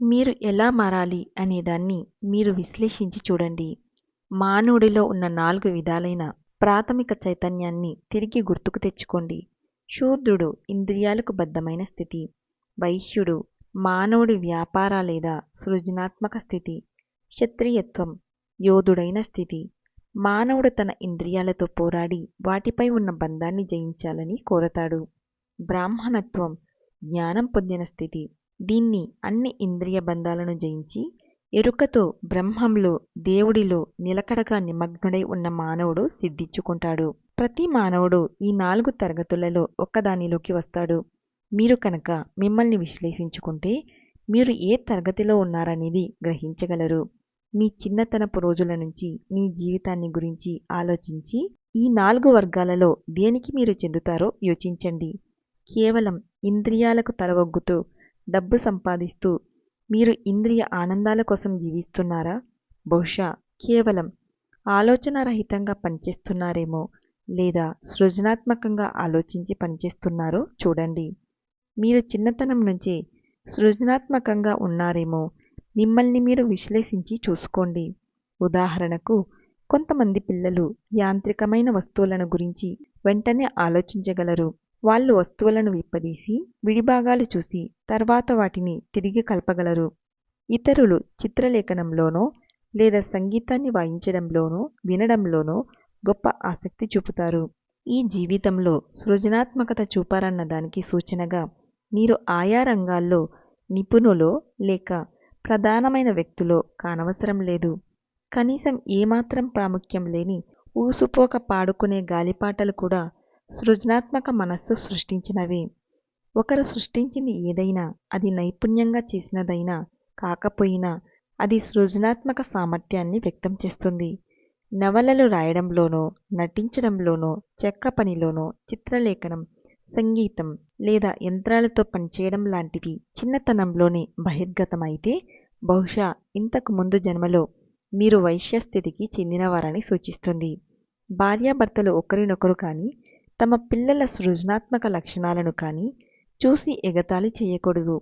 మీరు ఎలా మారాలి అనేదాన్ని మీరు విశ్లేషించి చూడండి. మానవుడిలో ఉన్న నాలుగు విధాలైన ప్రాథమిక చైతన్యాన్ని తిరిగి గుర్తుకు తెచ్చుకోండి. శూద్రుడు ఇంద్రియాలకు బద్ధమైన స్థితి. వైశ్యుడు మానవుడి వ్యాపార లేదా సృజనాత్మక స్థితి. క్షత్రియత్వం యోధుడైన స్థితి. మానవుడు తన ఇంద్రియాలతో పోరాడి వాటిపై ఉన్న బంధాన్ని జయించాలని కోరతాడు. బ్రాహ్మణత్వం జ్ఞానం పొందిన స్థితి. దీన్ని అన్ని ఇంద్రియ బంధాలను జయించి ఎరుకతో బ్రహ్మంలో దేవుడిలో నిలకడగా నిమగ్నుడై ఉన్న మానవుడు సిద్ధించుకుంటాడు. ప్రతి మానవుడు ఈ నాలుగు తరగతులలో ఒక్కదానిలోకి వస్తాడు. మీరు కనుక మిమ్మల్ని విశ్లేషించుకుంటే మీరు ఏ తరగతిలో ఉన్నారనేది గ్రహించగలరు. మీ చిన్నతనపు రోజుల నుంచి మీ జీవితాన్ని గురించి ఆలోచించి ఈ నాలుగు వర్గాలలో దేనికి మీరు చెందుతారో యోచించండి. కేవలం ఇంద్రియాలకు తలవొగ్గుతూ డబ్బు సంపాదిస్తూ మీరు ఇంద్రియ ఆనందాల కోసం జీవిస్తున్నారా? బహుశా కేవలం ఆలోచనారహితంగా పనిచేస్తున్నారేమో లేదా సృజనాత్మకంగా ఆలోచించి పనిచేస్తున్నారో చూడండి. మీరు చిన్నతనం నుంచే సృజనాత్మకంగా ఉన్నారేమో మిమ్మల్ని మీరు విశ్లేషించి చూసుకోండి. ఉదాహరణకు కొంతమంది పిల్లలు యాంత్రికమైన వస్తువులను గురించి వెంటనే ఆలోచించగలరు. వాళ్ళు వస్తువులను విప్పదీసి విడిభాగాలు చూసి తర్వాత వాటిని తిరిగి కలపగలరు. ఇతరులు చిత్రలేఖనంలోనో లేదా సంగీతాన్ని వాయించడంలోనో వినడంలోనో గొప్ప ఆసక్తి చూపుతారు. ఈ జీవితంలో సృజనాత్మకత చూపారన్న దానికి సూచనగా మీరు ఆయా రంగాల్లో నిపుణులో లేక ప్రధానమైన వ్యక్తులో కానవసరం లేదు. కనీసం ఏమాత్రం ప్రాముఖ్యం లేని ఊసుపోక పాడుకునే గాలిపాటలు కూడా సృజనాత్మక మనస్సు సృష్టించినవే. ఒకరు సృష్టించింది ఏదైనా అది నైపుణ్యంగా చేసినదైనా కాకపోయినా అది సృజనాత్మక సామర్థ్యాన్ని వ్యక్తం చేస్తుంది. నవలలు రాయడంలోనో నటించడంలోనో చెక్క పనిలోనో చిత్రలేఖనం సంగీతం లేదా యంత్రాలతో పనిచేయడం లాంటివి చిన్నతనంలోనే బహిర్గతమైతే బహుశా ఇంతకు ముందు జన్మలో మీరు వైశ్యస్థితికి చెందినవారని సూచిస్తుంది. భార్యాభర్తలు ఒకరినొకరు కానీ తమ పిల్లల సృజనాత్మక లక్షణాలను కానీ చూసి ఎగతాళి చేయకూడదు.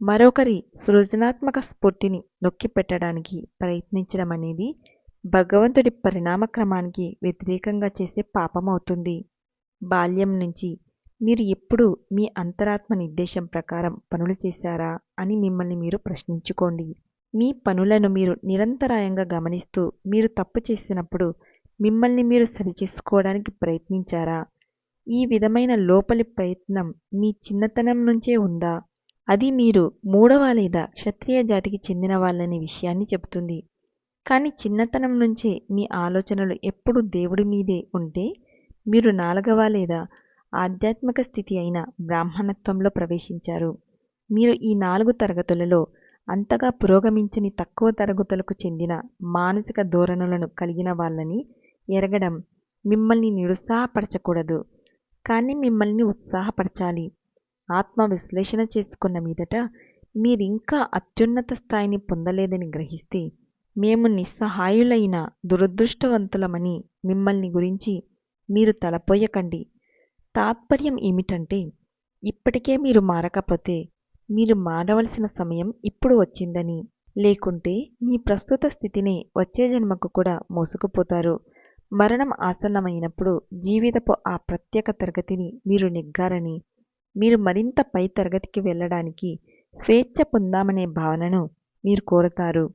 మరొకరి సృజనాత్మక స్ఫూర్తిని నొక్కిపెట్టడానికి ప్రయత్నించడం అనేది భగవంతుడి పరిణామక్రమానికి వ్యతిరేకంగా చేసే పాపమవుతుంది. బాల్యం నుంచి మీరు ఎప్పుడు మీ అంతరాత్మ నిర్దేశం ప్రకారం పనులు చేశారా అని మిమ్మల్ని మీరు ప్రశ్నించుకోండి. మీ పనులను మీరు నిరంతరాయంగా గమనిస్తూ మీరు తప్పు చేసినప్పుడు మిమ్మల్ని మీరు సరిచేసుకోవడానికి ప్రయత్నించారా? ఈ విధమైన లోపలి ప్రయత్నం మీ చిన్నతనం నుంచే ఉందా? అది మీరు మూడవ లేదా క్షత్రియ జాతికి చెందిన వాళ్ళనే విషయాన్ని చెబుతుంది. కానీ చిన్నతనం నుంచే మీ ఆలోచనలు ఎప్పుడు దేవుడి మీదే ఉంటే మీరు నాలుగవ లేదా ఆధ్యాత్మిక స్థితి అయిన బ్రాహ్మణత్వంలో ప్రవేశించారు. మీరు ఈ నాలుగు తరగతులలో అంతగా పురోగమించని తక్కువ తరగతులకు చెందిన మానసిక ధోరణులను కలిగిన వాళ్ళని ఎరగడం మిమ్మల్ని నిరుత్సాహపరచకూడదు. కానీ మిమ్మల్ని ఉత్సాహపరచాలి. ఆత్మ విశ్లేషణ చేసుకున్న మీదట మీరింకా అత్యున్నత స్థాయిని పొందలేదని గ్రహిస్తే మేము నిస్సహాయులైన దురదృష్టవంతులమని మిమ్మల్ని గురించి మీరు తలపోయకండి. తాత్పర్యం ఏమిటంటే ఇప్పటికే మీరు మారకపోతే మీరు మారవలసిన సమయం ఇప్పుడు వచ్చిందని లేకుంటే మీ ప్రస్తుత స్థితిని వచ్చే జన్మకు కూడా మోసుకుపోతారు. మరణం ఆసన్నమైనప్పుడు జీవితపు ఆ ప్రత్యేక తరగతిని మీరు నెగ్గారని మీరు మరింత పై తరగతికి వెళ్ళడానికి స్వేచ్ఛ పొందామనే భావనను మీరు కోరతారు.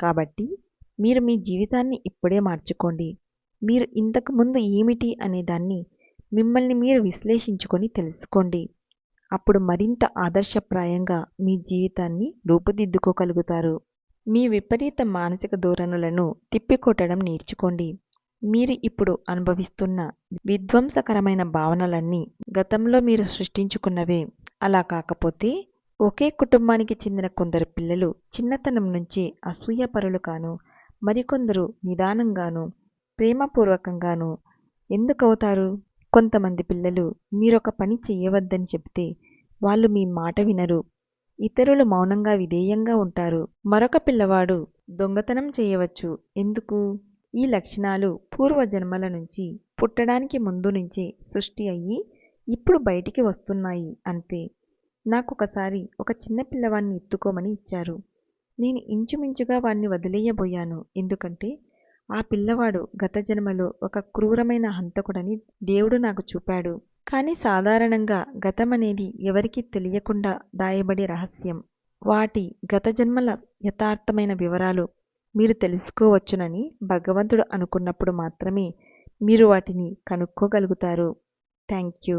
కాబట్టి మీరు మీ జీవితాన్ని ఇప్పుడే మార్చుకోండి. మీరు ఇంతకుముందు ఏమిటి అనే దాన్ని మిమ్మల్ని మీరు విశ్లేషించుకొని తెలుసుకోండి. అప్పుడు మరింత ఆదర్శప్రాయంగా మీ జీవితాన్ని రూపుదిద్దుకోగలుగుతారు. మీ విపరీత మానసిక ధోరణులను తిప్పికొట్టడం నేర్చుకోండి. మీరు ఇప్పుడు అనుభవిస్తున్న విధ్వంసకరమైన భావనలన్నీ గతంలో మీరు సృష్టించుకున్నవే. అలా కాకపోతే ఒకే కుటుంబానికి చెందిన కొందరు పిల్లలు చిన్నతనం నుంచి అసూయపరులు కాను మరికొందరు నిదానంగాను ప్రేమపూర్వకంగాను ఎందుకవుతారు? కొంతమంది పిల్లలు మీరొక పని చేయవద్దని చెబితే వాళ్ళు మీ మాట వినరు. ఇతరులు మౌనంగా విధేయంగా ఉంటారు. మరొక పిల్లవాడు దొంగతనం చేయవచ్చు. ఎందుకు? ఈ లక్షణాలు పూర్వజన్మల నుంచి పుట్టడానికి ముందు నుంచే సృష్టి అయ్యి ఇప్పుడు బయటికి వస్తున్నాయి అంతే. నాకొకసారి ఒక చిన్న పిల్లవాడిని ఎత్తుకోమని ఇచ్చారు. నేను ఇంచుమించుగా వాణ్ణి వదిలేయబోయాను. ఎందుకంటే ఆ పిల్లవాడు గత జన్మలో ఒక క్రూరమైన హంతకుడని దేవుడు నాకు చూపాడు. కానీ సాధారణంగా గతం అనేది ఎవరికీ తెలియకుండా దాయబడే రహస్యం. వాటి గత జన్మల యథార్థమైన వివరాలు మీరు తెలుసుకోవచ్చునని భగవంతుడు అనుకున్నప్పుడు మాత్రమే మీరు వాటిని కనుక్కోగలుగుతారు. Thank you.